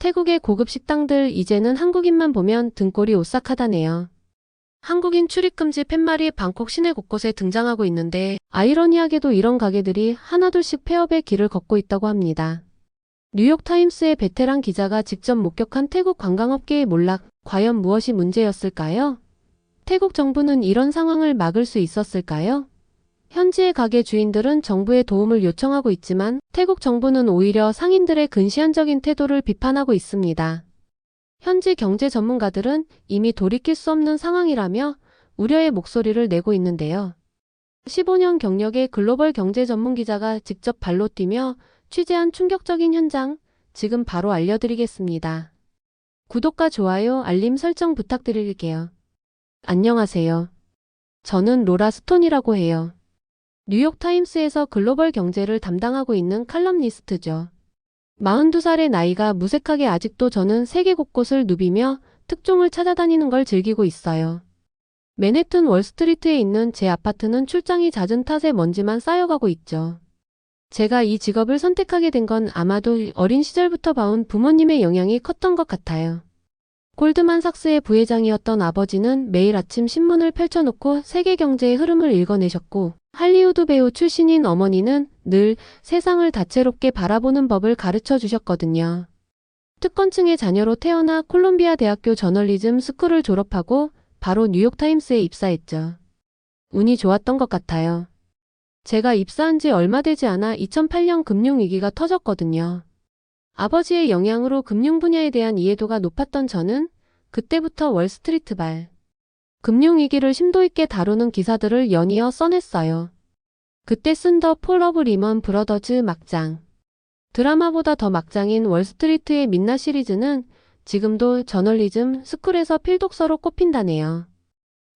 태국의 고급 식당들 이제는 한국인만 보면 등골이 오싹하다네요. 한국인 출입금지 팻말이 방콕 시내 곳곳에 등장하고 있는데 아이러니하게도 이런 가게들이 하나둘씩 폐업의 길을 걷고 있다고 합니다. 뉴욕타임스의 베테랑 기자가 직접 목격한 태국 관광업계의 몰락, 과연 무엇이 문제였을까요? 태국 정부는 이런 상황을 막을 수 있었을까요? 현지의 가게 주인들은 정부의 도움을 요청하고 있지만 태국 정부는 오히려 상인들의 근시안적인 태도를 비판하고 있습니다. 현지 경제 전문가들은 이미 돌이킬 수 없는 상황이라며 우려의 목소리를 내고 있는데요. 15년 경력의 글로벌 경제 전문 기자가 직접 발로 뛰며 취재한 충격적인 현장, 지금 바로 알려드리겠습니다. 구독과 좋아요, 알림 설정 부탁드릴게요. 안녕하세요. 저는 로라 스톤이라고 해요. 뉴욕타임스에서 글로벌 경제를 담당하고 있는 칼럼니스트죠. 42살의 나이가 무색하게 아직도 저는 세계 곳곳을 누비며 특종을 찾아다니는 걸 즐기고 있어요. 맨해튼 월스트리트에 있는 제 아파트는 출장이 잦은 탓에 먼지만 쌓여가고 있죠. 제가 이 직업을 선택하게 된 건 아마도 어린 시절부터 봐온 부모님의 영향이 컸던 것 같아요. 골드만삭스의 부회장이었던 아버지는 매일 아침 신문을 펼쳐놓고 세계 경제의 흐름을 읽어내셨고, 할리우드 배우 출신인 어머니는 늘 세상을 다채롭게 바라보는 법을 가르쳐 주셨거든요. 특권층의 자녀로 태어나 콜롬비아 대학교 저널리즘 스쿨을 졸업하고 바로 뉴욕타임스에 입사했죠. 운이 좋았던 것 같아요. 제가 입사한 지 얼마 되지 않아 2008년 금융위기가 터졌거든요. 아버지의 영향으로 금융 분야에 대한 이해도가 높았던 저는 그때부터 월스트리트 발, 금융위기를 심도 있게 다루는 기사들을 연이어 써냈어요. 그때 쓴 더 폴러브 리먼 브러더즈 막장. 드라마보다 더 막장인 월스트리트의 민나 시리즈는 지금도 저널리즘 스쿨에서 필독서로 꼽힌다네요.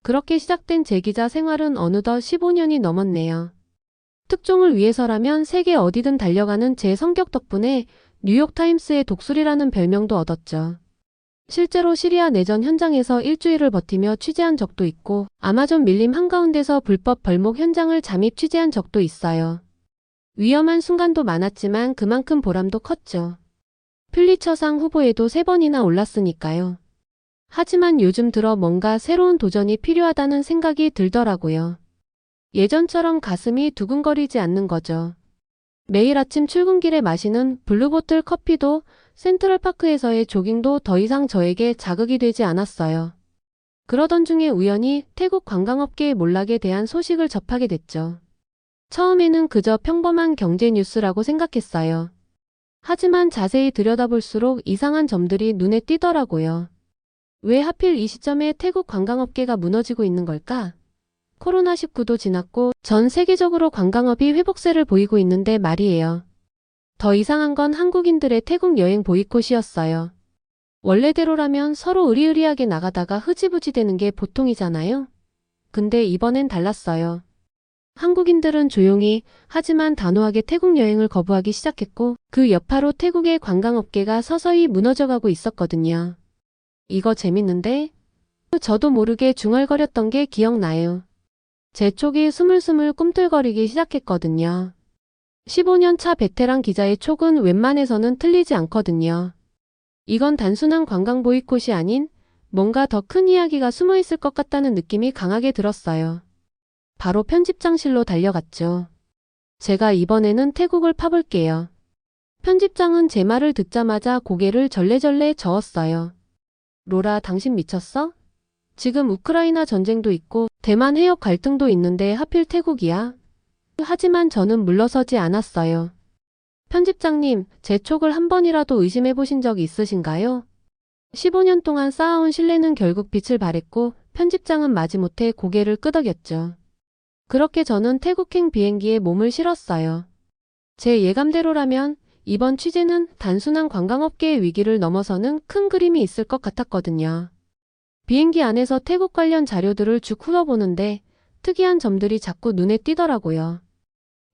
그렇게 시작된 제 기자 생활은 어느덧 15년이 넘었네요. 특종을 위해서라면 세계 어디든 달려가는 제 성격 덕분에 뉴욕타임스의 독수리라는 별명도 얻었죠. 실제로 시리아 내전 현장에서 일주일을 버티며 취재한 적도 있고 아마존 밀림 한가운데서 불법 벌목 현장을 잠입 취재한 적도 있어요. 위험한 순간도 많았지만 그만큼 보람도 컸죠. 플리처상 후보에도 세 번이나 올랐으니까요. 하지만 요즘 들어 뭔가 새로운 도전이 필요하다는 생각이 들더라고요. 예전처럼 가슴이 두근거리지 않는 거죠. 매일 아침 출근길에 마시는 블루보틀 커피도 센트럴파크에서의 조깅도 더 이상 저에게 자극이 되지 않았어요. 그러던 중에 우연히 태국 관광업계의 몰락에 대한 소식을 접하게 됐죠. 처음에는 그저 평범한 경제 뉴스라고 생각했어요. 하지만 자세히 들여다볼수록 이상한 점들이 눈에 띄더라고요. 왜 하필 이 시점에 태국 관광업계가 무너지고 있는 걸까? 코로나19도 지났고 전 세계적으로 관광업이 회복세를 보이고 있는데 말이에요. 더 이상한 건 한국인들의 태국 여행 보이콧이었어요. 원래대로라면 서로 의리의리하게 나가다가 흐지부지 되는 게 보통이잖아요. 근데 이번엔 달랐어요. 한국인들은 조용히 하지만 단호하게 태국 여행을 거부하기 시작했고 그 여파로 태국의 관광업계가 서서히 무너져가고 있었거든요. 이거 재밌는데? 저도 모르게 중얼거렸던 게 기억나요. 제 촉이 스물스물 꿈틀거리기 시작했거든요. 15년 차 베테랑 기자의 촉은 웬만해서는 틀리지 않거든요. 이건 단순한 관광 보이콧이 아닌 뭔가 더 큰 이야기가 숨어 있을 것 같다는 느낌이 강하게 들었어요. 바로 편집장실로 달려갔죠. 제가 이번에는 태국을 파볼게요. 편집장은 제 말을 듣자마자 고개를 절레절레 저었어요. 로라, 당신 미쳤어? 지금 우크라이나 전쟁도 있고 대만 해역 갈등도 있는데 하필 태국이야? 하지만 저는 물러서지 않았어요. 편집장님, 제 촉을 한 번이라도 의심해 보신 적 있으신가요? 15년 동안 쌓아온 신뢰는 결국 빛을 발했고 편집장은 마지못해 고개를 끄덕였죠. 그렇게 저는 태국행 비행기에 몸을 실었어요. 제 예감대로라면 이번 취재는 단순한 관광업계의 위기를 넘어서는 큰 그림이 있을 것 같았거든요. 비행기 안에서 태국 관련 자료들을 쭉 훑어보는데 특이한 점들이 자꾸 눈에 띄더라고요.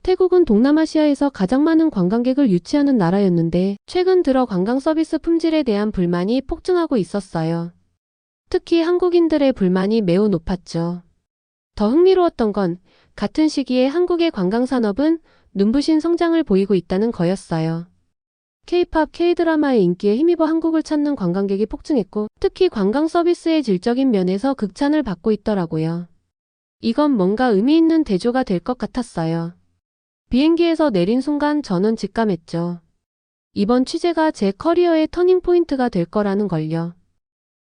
태국은 동남아시아에서 가장 많은 관광객을 유치하는 나라였는데 최근 들어 관광 서비스 품질에 대한 불만이 폭증하고 있었어요. 특히 한국인들의 불만이 매우 높았죠. 더 흥미로웠던 건 같은 시기에 한국의 관광 산업은 눈부신 성장을 보이고 있다는 거였어요. K-팝, K-드라마의 인기에 힘입어 한국을 찾는 관광객이 폭증했고 특히 관광 서비스의 질적인 면에서 극찬을 받고 있더라고요. 이건 뭔가 의미 있는 대조가 될 것 같았어요. 비행기에서 내린 순간 저는 직감했죠. 이번 취재가 제 커리어의 터닝 포인트가 될 거라는 걸요.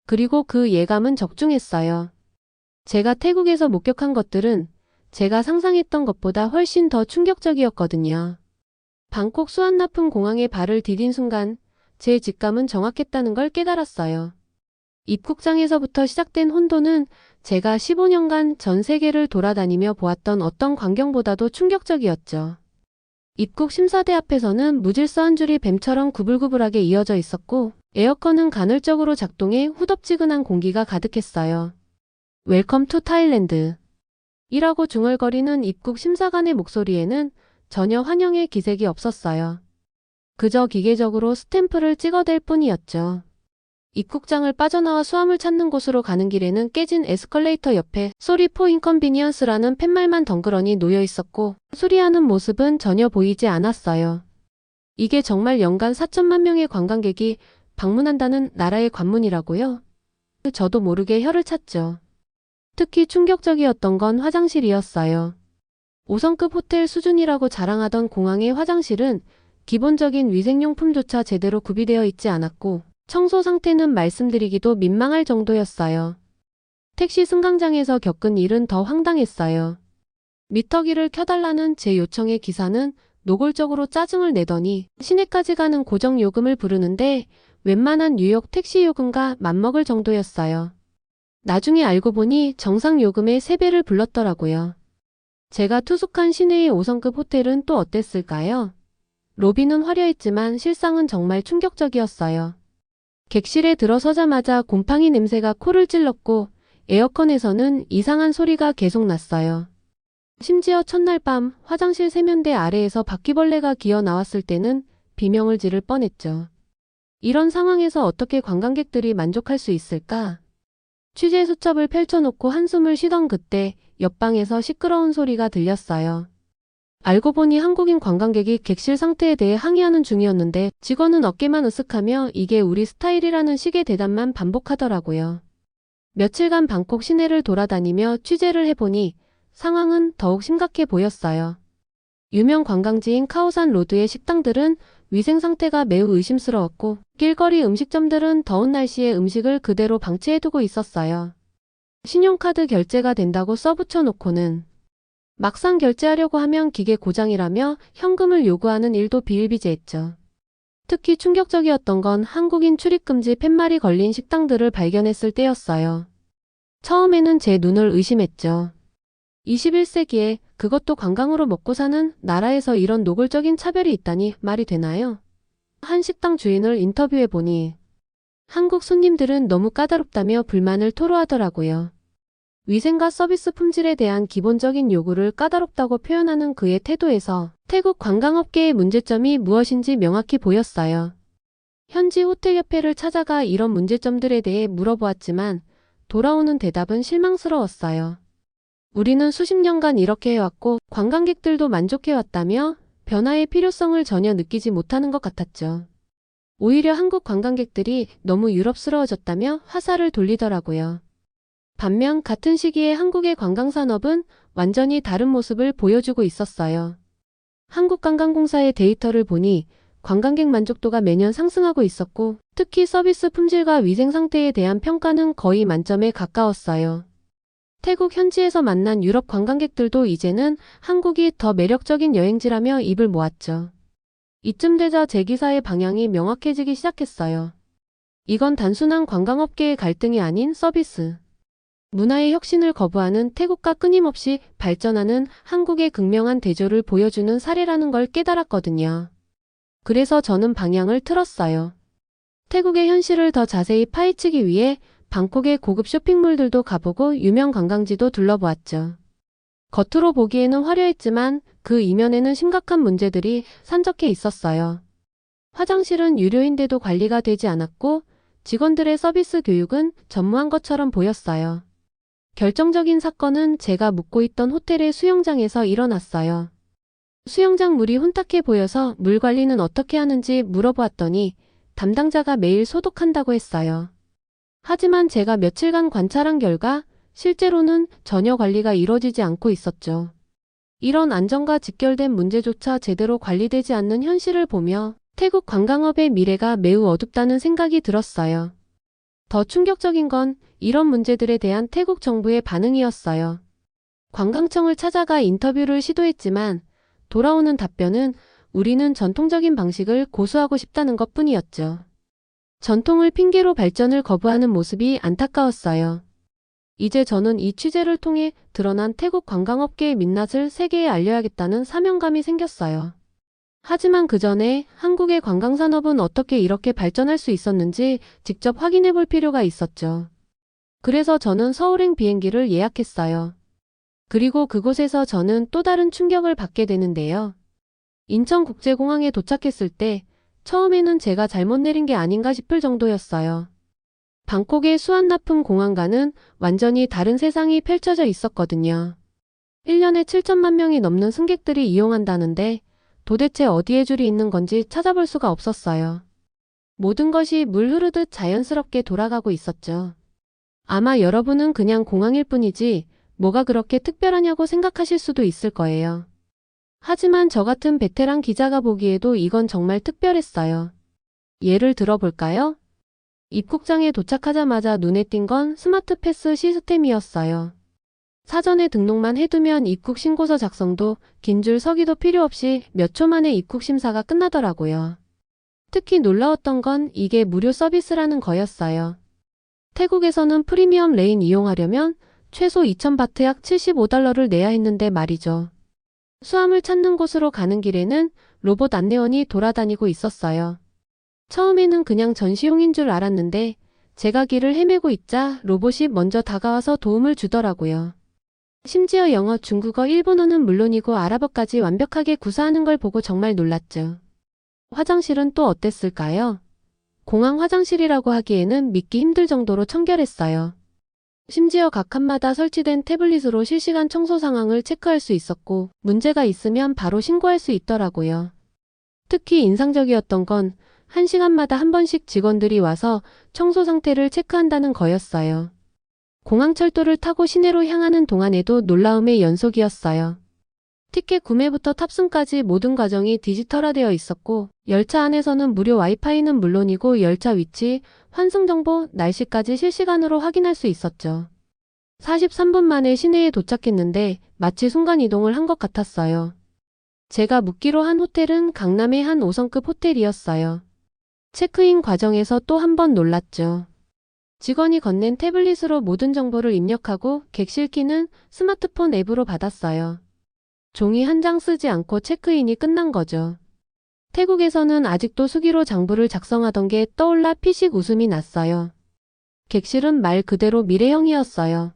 그리고 그 예감은 적중했어요. 제가 태국에서 목격한 것들은 제가 상상했던 것보다 훨씬 더 충격적이었거든요. 방콕 수완나품 공항에 발을 디딘 순간 제 직감은 정확했다는 걸 깨달았어요. 입국장에서부터 시작된 혼돈은 제가 15년간 전 세계를 돌아다니며 보았던 어떤 광경보다도 충격적이었죠. 입국 심사대 앞에서는 무질서 한 줄이 뱀처럼 구불구불하게 이어져 있었고 에어컨은 간헐적으로 작동해 후덥지근한 공기가 가득했어요. 웰컴 투 타일랜드. 이라고 중얼거리는 입국 심사관의 목소리에는 전혀 환영의 기색이 없었어요. 그저 기계적으로 스탬프를 찍어댈 뿐이었죠. 입국장을 빠져나와 수암을 찾는 곳으로 가는 길에는 깨진 에스컬레이터 옆에 소리 포 인컨비니언스라는 팻말만 덩그러니 놓여 있었고 수리하는 모습은 전혀 보이지 않았어요. 이게 정말 연간 4천만 명의 관광객이 방문한다는 나라의 관문이라고요? 저도 모르게 혀를 찼죠. 특히 충격적이었던 건 화장실이었어요. 5성급 호텔 수준이라고 자랑하던 공항의 화장실은 기본적인 위생용품조차 제대로 구비되어 있지 않았고 청소 상태는 말씀드리기도 민망할 정도였어요. 택시 승강장에서 겪은 일은 더 황당했어요. 미터기를 켜달라는 제 요청에 기사는 노골적으로 짜증을 내더니 시내까지 가는 고정 요금을 부르는데 웬만한 뉴욕 택시 요금과 맞먹을 정도였어요. 나중에 알고 보니 정상 요금의 3배를 불렀더라고요. 제가 투숙한 시내의 5성급 호텔은 또 어땠을까요? 로비는 화려했지만 실상은 정말 충격적이었어요. 객실에 들어서자마자 곰팡이 냄새가 코를 찔렀고 에어컨에서는 이상한 소리가 계속 났어요. 심지어 첫날 밤 화장실 세면대 아래에서 바퀴벌레가 기어 나왔을 때는 비명을 지를 뻔했죠. 이런 상황에서 어떻게 관광객들이 만족할 수 있을까? 취재 수첩을 펼쳐놓고 한숨을 쉬던 그때 옆방에서 시끄러운 소리가 들렸어요. 알고 보니 한국인 관광객이 객실 상태에 대해 항의하는 중이었는데 직원은 어깨만 으쓱하며 이게 우리 스타일이라는 식의 대답만 반복하더라고요. 며칠간 방콕 시내를 돌아다니며 취재를 해보니 상황은 더욱 심각해 보였어요. 유명 관광지인 카오산 로드의 식당들은 위생 상태가 매우 의심스러웠고 길거리 음식점들은 더운 날씨에 음식을 그대로 방치해두고 있었어요. 신용카드 결제가 된다고 써붙여 놓고는 막상 결제하려고 하면 기계 고장이라며 현금을 요구하는 일도 비일비재했죠. 특히 충격적이었던 건 한국인 출입금지 팻말이 걸린 식당들을 발견했을 때였어요. 처음에는 제 눈을 의심했죠. 21세기에 그것도 관광으로 먹고 사는 나라에서 이런 노골적인 차별이 있다니 말이 되나요? 한 식당 주인을 인터뷰해 보니 한국 손님들은 너무 까다롭다며 불만을 토로하더라고요. 위생과 서비스 품질에 대한 기본적인 요구를 까다롭다고 표현하는 그의 태도에서 태국 관광업계의 문제점이 무엇인지 명확히 보였어요. 현지 호텔협회를 찾아가 이런 문제점들에 대해 물어보았지만 돌아오는 대답은 실망스러웠어요. 우리는 수십 년간 이렇게 해왔고 관광객들도 만족해왔다며 변화의 필요성을 전혀 느끼지 못하는 것 같았죠. 오히려 한국 관광객들이 너무 유럽스러워졌다며 화살을 돌리더라고요. 반면 같은 시기에 한국의 관광산업은 완전히 다른 모습을 보여주고 있었어요. 한국관광공사의 데이터를 보니 관광객 만족도가 매년 상승하고 있었고 특히 서비스 품질과 위생 상태에 대한 평가는 거의 만점에 가까웠어요. 태국 현지에서 만난 유럽 관광객들도 이제는 한국이 더 매력적인 여행지라며 입을 모았죠. 이쯤 되자 제 기사의 방향이 명확해지기 시작했어요. 이건 단순한 관광업계의 갈등이 아닌 서비스. 문화의 혁신을 거부하는 태국과 끊임없이 발전하는 한국의 극명한 대조를 보여주는 사례라는 걸 깨달았거든요. 그래서 저는 방향을 틀었어요. 태국의 현실을 더 자세히 파헤치기 위해 방콕의 고급 쇼핑몰들도 가보고 유명 관광지도 둘러보았죠. 겉으로 보기에는 화려했지만 그 이면에는 심각한 문제들이 산적해 있었어요. 화장실은 유료인데도 관리가 되지 않았고 직원들의 서비스 교육은 전무한 것처럼 보였어요. 결정적인 사건은 제가 묵고 있던 호텔의 수영장에서 일어났어요. 수영장 물이 혼탁해 보여서 물 관리는 어떻게 하는지 물어보았더니 담당자가 매일 소독한다고 했어요. 하지만 제가 며칠간 관찰한 결과 실제로는 전혀 관리가 이루어지지 않고 있었죠. 이런 안전과 직결된 문제조차 제대로 관리되지 않는 현실을 보며 태국 관광업의 미래가 매우 어둡다는 생각이 들었어요. 더 충격적인 건 이런 문제들에 대한 태국 정부의 반응이었어요. 관광청을 찾아가 인터뷰를 시도했지만 돌아오는 답변은 우리는 전통적인 방식을 고수하고 싶다는 것 뿐이었죠. 전통을 핑계로 발전을 거부하는 모습이 안타까웠어요. 이제 저는 이 취재를 통해 드러난 태국 관광업계의 민낯을 세계에 알려야겠다는 사명감이 생겼어요. 하지만 그 전에 한국의 관광산업은 어떻게 이렇게 발전할 수 있었는지 직접 확인해 볼 필요가 있었죠. 그래서 저는 서울행 비행기를 예약했어요. 그리고 그곳에서 저는 또 다른 충격을 받게 되는데요. 인천국제공항에 도착했을 때 처음에는 제가 잘못 내린 게 아닌가 싶을 정도였어요. 방콕의 수완나품 공항과는 완전히 다른 세상이 펼쳐져 있었거든요. 1년에 7천만 명이 넘는 승객들이 이용한다는데 도대체 어디에 줄이 있는 건지 찾아볼 수가 없었어요. 모든 것이 물 흐르듯 자연스럽게 돌아가고 있었죠. 아마 여러분은 그냥 공항일 뿐이지 뭐가 그렇게 특별하냐고 생각하실 수도 있을 거예요. 하지만 저 같은 베테랑 기자가 보기에도 이건 정말 특별했어요. 예를 들어볼까요? 입국장에 도착하자마자 눈에 띈 건 스마트 패스 시스템이었어요. 사전에 등록만 해두면 입국 신고서 작성도 긴 줄 서기도 필요 없이 몇 초 만에 입국 심사가 끝나더라고요. 특히 놀라웠던 건 이게 무료 서비스라는 거였어요. 태국에서는 프리미엄 레인 이용하려면 최소 2,000바트 약 75달러를 내야 했는데 말이죠. 수암을 찾는 곳으로 가는 길에는 로봇 안내원이 돌아다니고 있었어요. 처음에는 그냥 전시용인 줄 알았는데 제가 길을 헤매고 있자 로봇이 먼저 다가와서 도움을 주더라고요. 심지어 영어, 중국어, 일본어는 물론이고 아랍어까지 완벽하게 구사하는 걸 보고 정말 놀랐죠. 화장실은 또 어땠을까요? 공항 화장실이라고 하기에는 믿기 힘들 정도로 청결했어요. 심지어 각 칸마다 설치된 태블릿으로 실시간 청소 상황을 체크할 수 있었고 문제가 있으면 바로 신고할 수 있더라고요. 특히 인상적이었던 건 1시간마다 한 번씩 직원들이 와서 청소 상태를 체크한다는 거였어요. 공항철도를 타고 시내로 향하는 동안에도 놀라움의 연속이었어요. 티켓 구매부터 탑승까지 모든 과정이 디지털화되어 있었고 열차 안에서는 무료 와이파이는 물론이고 열차 위치, 환승 정보, 날씨까지 실시간으로 확인할 수 있었죠. 43분 만에 시내에 도착했는데 마치 순간 이동을 한 것 같았어요. 제가 묵기로 한 호텔은 강남의 한 5성급 호텔이었어요. 체크인 과정에서 또 한 번 놀랐죠. 직원이 건넨 태블릿으로 모든 정보를 입력하고 객실 키는 스마트폰 앱으로 받았어요. 종이 한 장 쓰지 않고 체크인이 끝난 거죠. 태국에서는 아직도 수기로 장부를 작성하던 게 떠올라 피식 웃음이 났어요. 객실은 말 그대로 미래형이었어요.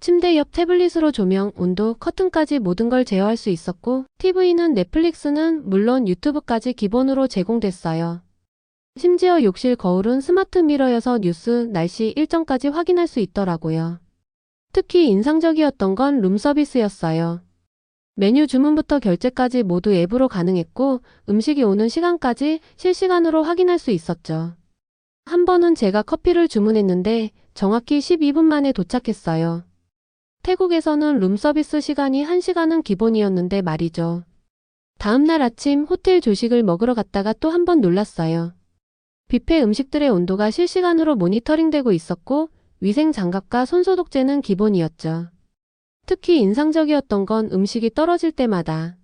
침대 옆 태블릿으로 조명, 온도, 커튼까지 모든 걸 제어할 수 있었고 TV는 넷플릭스는 물론 유튜브까지 기본으로 제공됐어요. 심지어 욕실 거울은 스마트 미러여서 뉴스, 날씨 일정까지 확인할 수 있더라고요. 특히 인상적이었던 건 룸서비스였어요. 메뉴 주문부터 결제까지 모두 앱으로 가능했고 음식이 오는 시간까지 실시간으로 확인할 수 있었죠. 한 번은 제가 커피를 주문했는데 정확히 12분 만에 도착했어요. 태국에서는 룸서비스 시간이 1시간은 기본이었는데 말이죠. 다음날 아침 호텔 조식을 먹으러 갔다가 또 한 번 놀랐어요. 뷔페 음식들의 온도가 실시간으로 모니터링되고 있었고 위생 장갑과 손소독제는 기본이었죠. 특히 인상적이었던 건 음식이 떨어질 때마다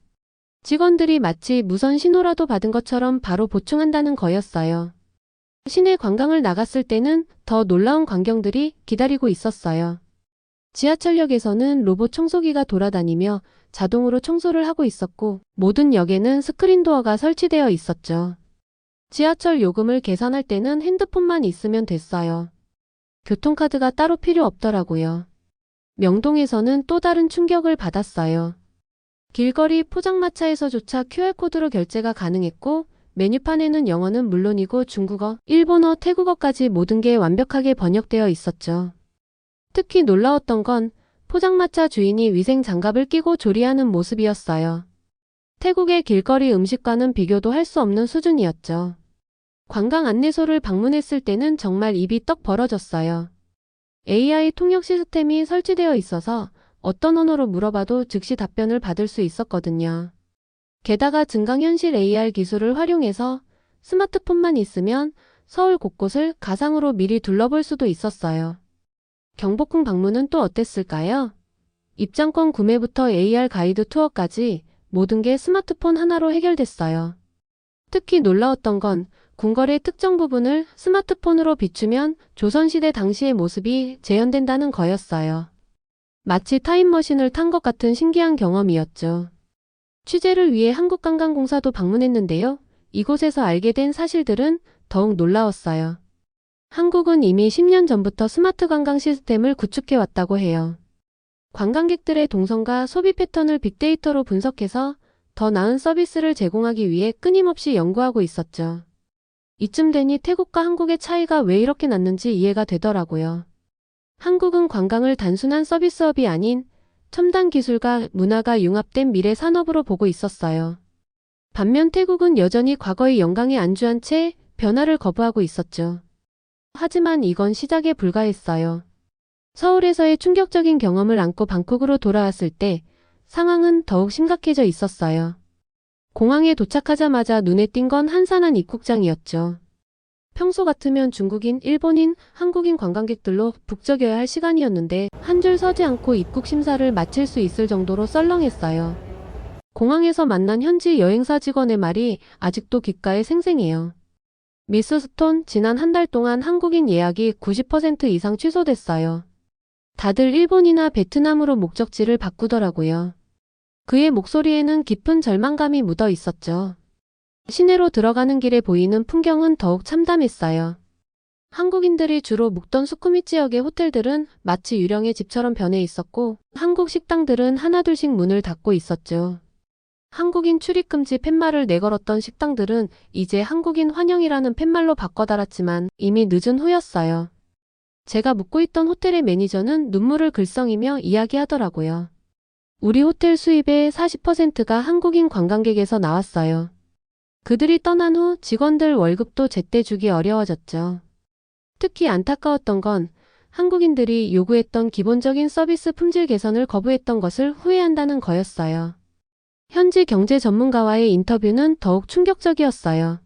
직원들이 마치 무선 신호라도 받은 것처럼 바로 보충한다는 거였어요. 시내 관광을 나갔을 때는 더 놀라운 광경들이 기다리고 있었어요. 지하철역에서는 로봇 청소기가 돌아다니며 자동으로 청소를 하고 있었고 모든 역에는 스크린 도어가 설치되어 있었죠. 지하철 요금을 계산할 때는 핸드폰만 있으면 됐어요. 교통카드가 따로 필요 없더라고요. 명동에서는 또 다른 충격을 받았어요. 길거리 포장마차에서조차 QR코드로 결제가 가능했고 메뉴판에는 영어는 물론이고 중국어, 일본어, 태국어까지 모든 게 완벽하게 번역되어 있었죠. 특히 놀라웠던 건 포장마차 주인이 위생 장갑을 끼고 조리하는 모습이었어요. 태국의 길거리 음식과는 비교도 할 수 없는 수준이었죠. 관광 안내소를 방문했을 때는 정말 입이 떡 벌어졌어요. AI 통역 시스템이 설치되어 있어서 어떤 언어로 물어봐도 즉시 답변을 받을 수 있었거든요. 게다가 증강현실 AR 기술을 활용해서 스마트폰만 있으면 서울 곳곳을 가상으로 미리 둘러볼 수도 있었어요. 경복궁 방문은 또 어땠을까요? 입장권 구매부터 AR 가이드 투어까지 모든 게 스마트폰 하나로 해결됐어요. 특히 놀라웠던 건 궁궐의 특정 부분을 스마트폰으로 비추면 조선시대 당시의 모습이 재현된다는 거였어요. 마치 타임머신을 탄 것 같은 신기한 경험이었죠. 취재를 위해 한국관광공사도 방문했는데요. 이곳에서 알게 된 사실들은 더욱 놀라웠어요. 한국은 이미 10년 전부터 스마트 관광 시스템을 구축해 왔다고 해요. 관광객들의 동선과 소비 패턴을 빅데이터로 분석해서 더 나은 서비스를 제공하기 위해 끊임없이 연구하고 있었죠. 이쯤 되니 태국과 한국의 차이가 왜 이렇게 났는지 이해가 되더라고요. 한국은 관광을 단순한 서비스업이 아닌 첨단 기술과 문화가 융합된 미래 산업으로 보고 있었어요. 반면 태국은 여전히 과거의 영광에 안주한 채 변화를 거부하고 있었죠. 하지만 이건 시작에 불과했어요. 서울에서의 충격적인 경험을 안고 방콕으로 돌아왔을 때 상황은 더욱 심각해져 있었어요. 공항에 도착하자마자 눈에 띈 건 한산한 입국장이었죠. 평소 같으면 중국인, 일본인, 한국인 관광객들로 북적여야 할 시간이었는데 한 줄 서지 않고 입국 심사를 마칠 수 있을 정도로 썰렁했어요. 공항에서 만난 현지 여행사 직원의 말이 아직도 귓가에 생생해요. 미스 스톤, 지난 한 달 동안 한국인 예약이 90% 이상 취소됐어요. 다들 일본이나 베트남으로 목적지를 바꾸더라고요. 그의 목소리에는 깊은 절망감이 묻어 있었죠. 시내로 들어가는 길에 보이는 풍경은 더욱 참담했어요. 한국인들이 주로 묵던 수쿠미 지역의 호텔들은 마치 유령의 집처럼 변해 있었고 한국 식당들은 하나둘씩 문을 닫고 있었죠. 한국인 출입금지 팻말을 내걸었던 식당들은 이제 한국인 환영이라는 팻말로 바꿔 달았지만 이미 늦은 후였어요. 제가 묵고 있던 호텔의 매니저는 눈물을 글썽이며 이야기하더라고요. 우리 호텔 수입의 40%가 한국인 관광객에서 나왔어요. 그들이 떠난 후 직원들 월급도 제때 주기 어려워졌죠. 특히 안타까웠던 건 한국인들이 요구했던 기본적인 서비스 품질 개선을 거부했던 것을 후회한다는 거였어요. 현지 경제 전문가와의 인터뷰는 더욱 충격적이었어요.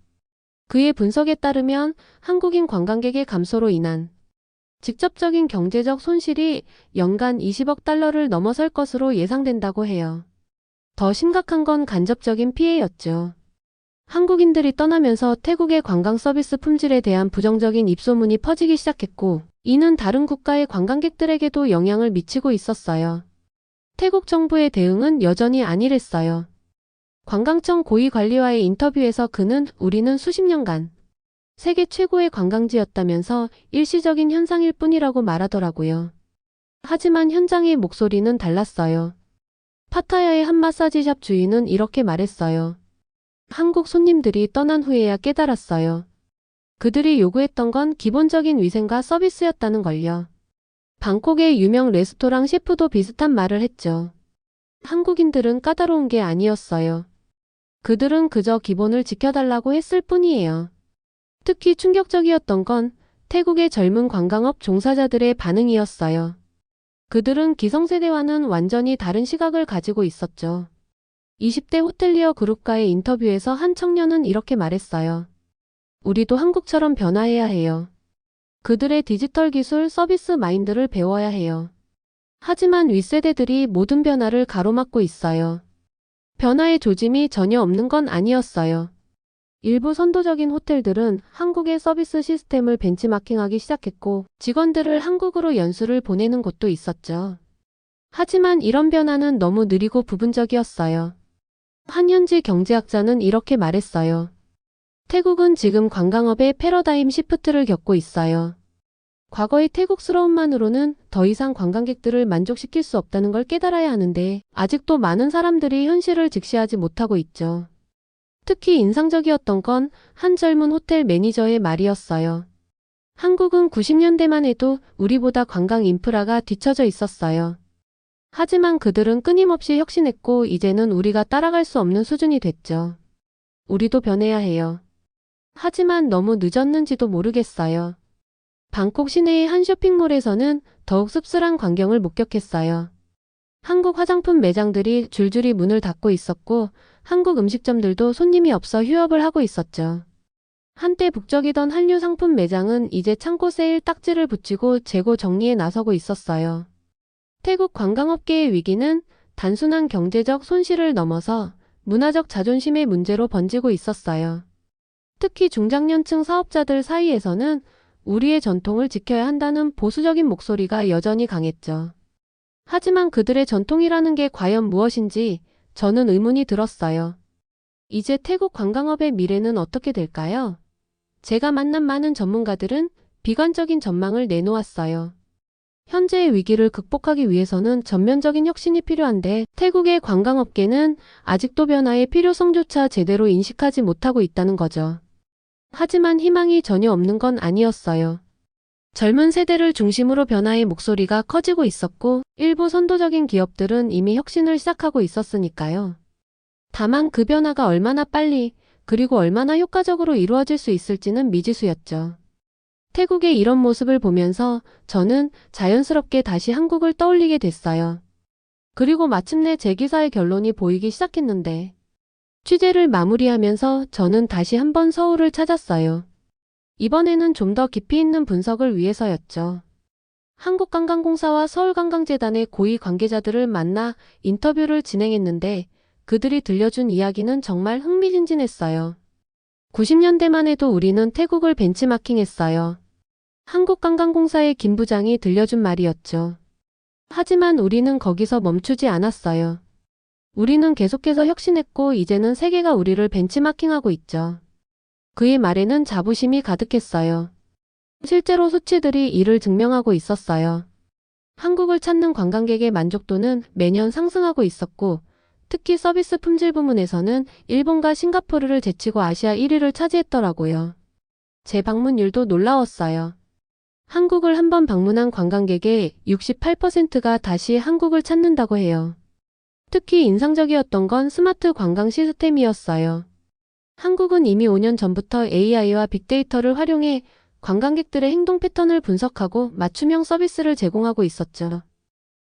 그의 분석에 따르면 한국인 관광객의 감소로 인한 직접적인 경제적 손실이 연간 20억 달러를 넘어설 것으로 예상된다고 해요. 더 심각한 건 간접적인 피해였죠. 한국인들이 떠나면서 태국의 관광 서비스 품질에 대한 부정적인 입소문이 퍼지기 시작했고, 이는 다른 국가의 관광객들에게도 영향을 미치고 있었어요. 태국 정부의 대응은 여전히 안일했어요. 관광청 고위 관리와의 인터뷰에서 그는 우리는 수십 년간 세계 최고의 관광지였다면서 일시적인 현상일 뿐이라고 말하더라고요. 하지만 현장의 목소리는 달랐어요. 파타야의 한 마사지샵 주인은 이렇게 말했어요. 한국 손님들이 떠난 후에야 깨달았어요. 그들이 요구했던 건 기본적인 위생과 서비스였다는 걸요. 방콕의 유명 레스토랑 셰프도 비슷한 말을 했죠. 한국인들은 까다로운 게 아니었어요. 그들은 그저 기본을 지켜달라고 했을 뿐이에요. 특히 충격적이었던 건 태국의 젊은 관광업 종사자들의 반응이었어요. 그들은 기성세대와는 완전히 다른 시각을 가지고 있었죠. 20대 호텔리어 그룹과의 인터뷰에서 한 청년은 이렇게 말했어요. 우리도 한국처럼 변화해야 해요. 그들의 디지털 기술 서비스 마인드를 배워야 해요. 하지만 윗세대들이 모든 변화를 가로막고 있어요. 변화의 조짐이 전혀 없는 건 아니었어요. 일부 선도적인 호텔들은 한국의 서비스 시스템을 벤치마킹하기 시작했고 직원들을 한국으로 연수를 보내는 곳도 있었죠. 하지만 이런 변화는 너무 느리고 부분적이었어요. 한 현지 경제학자는 이렇게 말했어요. 태국은 지금 관광업의 패러다임 시프트를 겪고 있어요. 과거의 태국스러움만으로는 더 이상 관광객들을 만족시킬 수 없다는 걸 깨달아야 하는데 아직도 많은 사람들이 현실을 직시하지 못하고 있죠. 특히 인상적이었던 건 한 젊은 호텔 매니저의 말이었어요. 한국은 90년대만 해도 우리보다 관광 인프라가 뒤처져 있었어요. 하지만 그들은 끊임없이 혁신했고 이제는 우리가 따라갈 수 없는 수준이 됐죠. 우리도 변해야 해요. 하지만 너무 늦었는지도 모르겠어요. 방콕 시내의 한 쇼핑몰에서는 더욱 씁쓸한 광경을 목격했어요. 한국 화장품 매장들이 줄줄이 문을 닫고 있었고 한국 음식점들도 손님이 없어 휴업을 하고 있었죠. 한때 북적이던 한류 상품 매장은 이제 창고 세일 딱지를 붙이고 재고 정리에 나서고 있었어요. 태국 관광업계의 위기는 단순한 경제적 손실을 넘어서 문화적 자존심의 문제로 번지고 있었어요. 특히 중장년층 사업자들 사이에서는 우리의 전통을 지켜야 한다는 보수적인 목소리가 여전히 강했죠. 하지만 그들의 전통이라는 게 과연 무엇인지 저는 의문이 들었어요. 이제 태국 관광업의 미래는 어떻게 될까요? 제가 만난 많은 전문가들은 비관적인 전망을 내놓았어요. 현재의 위기를 극복하기 위해서는 전면적인 혁신이 필요한데 태국의 관광업계는 아직도 변화의 필요성조차 제대로 인식하지 못하고 있다는 거죠. 하지만 희망이 전혀 없는 건 아니었어요. 젊은 세대를 중심으로 변화의 목소리가 커지고 있었고 일부 선도적인 기업들은 이미 혁신을 시작하고 있었으니까요. 다만 그 변화가 얼마나 빨리 그리고 얼마나 효과적으로 이루어질 수 있을지는 미지수였죠. 태국의 이런 모습을 보면서 저는 자연스럽게 다시 한국을 떠올리게 됐어요. 그리고 마침내 제 기사의 결론이 보이기 시작했는데 취재를 마무리하면서 저는 다시 한번 서울을 찾았어요. 이번에는 좀 더 깊이 있는 분석을 위해서였죠. 한국관광공사와 서울관광재단의 고위 관계자들을 만나 인터뷰를 진행했는데 그들이 들려준 이야기는 정말 흥미진진했어요. 90년대만 해도 우리는 태국을 벤치마킹했어요. 한국관광공사의 김 부장이 들려준 말이었죠. 하지만 우리는 거기서 멈추지 않았어요. 우리는 계속해서 혁신했고 이제는 세계가 우리를 벤치마킹하고 있죠. 그의 말에는 자부심이 가득했어요. 실제로 수치들이 이를 증명하고 있었어요. 한국을 찾는 관광객의 만족도는 매년 상승하고 있었고, 특히 서비스 품질 부문에서는 일본과 싱가포르를 제치고 아시아 1위를 차지했더라고요. 제 방문율도 놀라웠어요. 한국을 한번 방문한 관광객의 68%가 다시 한국을 찾는다고 해요. 특히 인상적이었던 건 스마트 관광 시스템이었어요. 한국은 이미 5년 전부터 AI와 빅데이터를 활용해 관광객들의 행동 패턴을 분석하고 맞춤형 서비스를 제공하고 있었죠.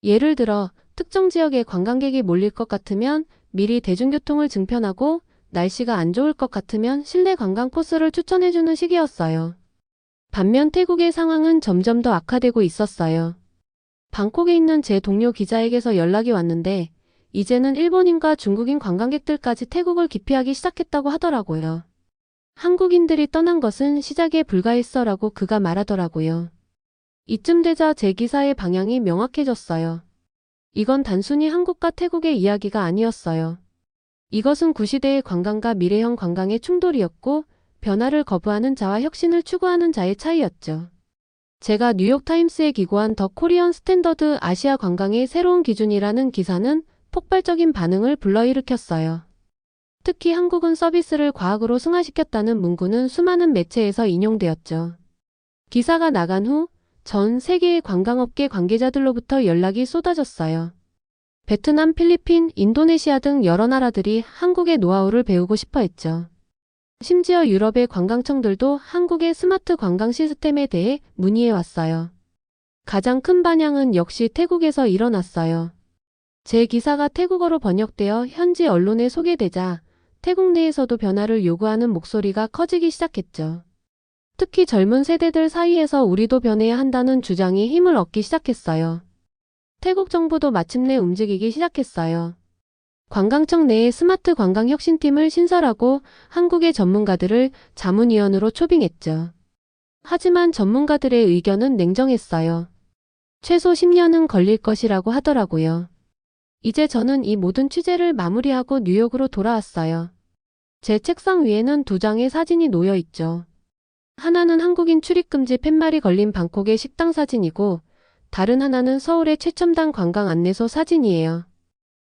예를 들어 특정 지역에 관광객이 몰릴 것 같으면 미리 대중교통을 증편하고 날씨가 안 좋을 것 같으면 실내 관광 코스를 추천해주는 시기였어요. 반면 태국의 상황은 점점 더 악화되고 있었어요. 방콕에 있는 제 동료 기자에게서 연락이 왔는데 이제는 일본인과 중국인 관광객들까지 태국을 기피하기 시작했다고 하더라고요. 한국인들이 떠난 것은 시작에 불과했어라고 그가 말하더라고요. 이쯤 되자 제 기사의 방향이 명확해졌어요. 이건 단순히 한국과 태국의 이야기가 아니었어요. 이것은 구시대의 관광과 미래형 관광의 충돌이었고 변화를 거부하는 자와 혁신을 추구하는 자의 차이였죠. 제가 뉴욕타임스에 기고한 더 코리언 스탠더드 아시아 관광의 새로운 기준이라는 기사는 폭발적인 반응을 불러일으켰어요. 특히 한국은 서비스를 과학으로 승화시켰다는 문구는 수많은 매체에서 인용되었죠. 기사가 나간 후 전 세계의 관광업계 관계자들로부터 연락이 쏟아졌어요. 베트남, 필리핀, 인도네시아 등 여러 나라들이 한국의 노하우를 배우고 싶어 했죠. 심지어 유럽의 관광청들도 한국의 스마트 관광 시스템에 대해 문의해 왔어요. 가장 큰 반향은 역시 태국에서 일어났어요. 제 기사가 태국어로 번역되어 현지 언론에 소개되자 태국 내에서도 변화를 요구하는 목소리가 커지기 시작했죠. 특히 젊은 세대들 사이에서 우리도 변해야 한다는 주장이 힘을 얻기 시작했어요. 태국 정부도 마침내 움직이기 시작했어요. 관광청 내에 스마트 관광 혁신팀을 신설하고 한국의 전문가들을 자문위원으로 초빙했죠. 하지만 전문가들의 의견은 냉정했어요. 최소 10년은 걸릴 것이라고 하더라고요. 이제 저는 이 모든 취재를 마무리하고 뉴욕으로 돌아왔어요. 제 책상 위에는 두 장의 사진이 놓여 있죠. 하나는 한국인 출입금지 팻말이 걸린 방콕의 식당 사진이고 다른 하나는 서울의 최첨단 관광 안내소 사진이에요.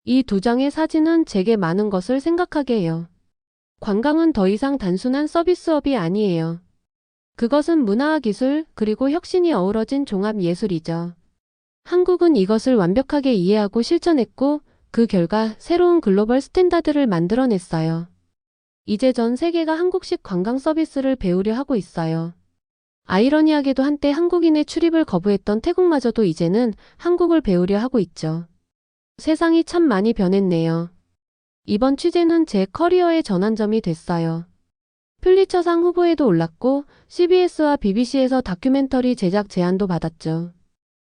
이 두 장의 사진은 제게 많은 것을 생각하게 해요. 관광은 더 이상 단순한 서비스업이 아니에요. 그것은 문화와 기술 그리고 혁신이 어우러진 종합 예술이죠. 한국은 이것을 완벽하게 이해하고 실천했고 그 결과 새로운 글로벌 스탠다드를 만들어냈어요. 이제 전 세계가 한국식 관광 서비스를 배우려 하고 있어요. 아이러니하게도 한때 한국인의 출입을 거부했던 태국마저도 이제는 한국을 배우려 하고 있죠. 세상이 참 많이 변했네요. 이번 취재는 제 커리어의 전환점이 됐어요. 플리처상 후보에도 올랐고 CBS와 BBC에서 다큐멘터리 제작 제안도 받았죠.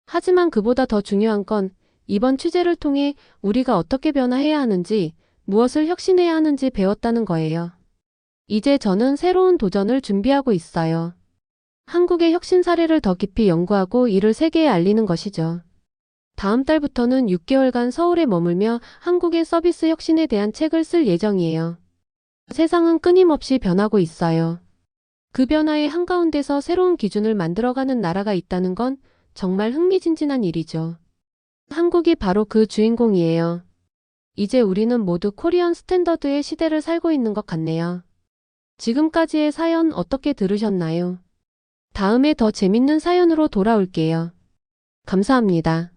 하지만 그보다 더 중요한 건 이번 취재를 통해 우리가 어떻게 변화해야 하는지, 무엇을 혁신해야 하는지 배웠다는 거예요. 이제 저는 새로운 도전을 준비하고 있어요. 한국의 혁신 사례를 더 깊이 연구하고 이를 세계에 알리는 것이죠. 다음 달부터는 6개월간 서울에 머물며 한국의 서비스 혁신에 대한 책을 쓸 예정이에요. 세상은 끊임없이 변하고 있어요. 그 변화의 한가운데서 새로운 기준을 만들어가는 나라가 있다는 건 정말 흥미진진한 일이죠. 한국이 바로 그 주인공이에요. 이제 우리는 모두 코리안 스탠더드의 시대를 살고 있는 것 같네요. 지금까지의 사연 어떻게 들으셨나요? 다음에 더 재밌는 사연으로 돌아올게요. 감사합니다.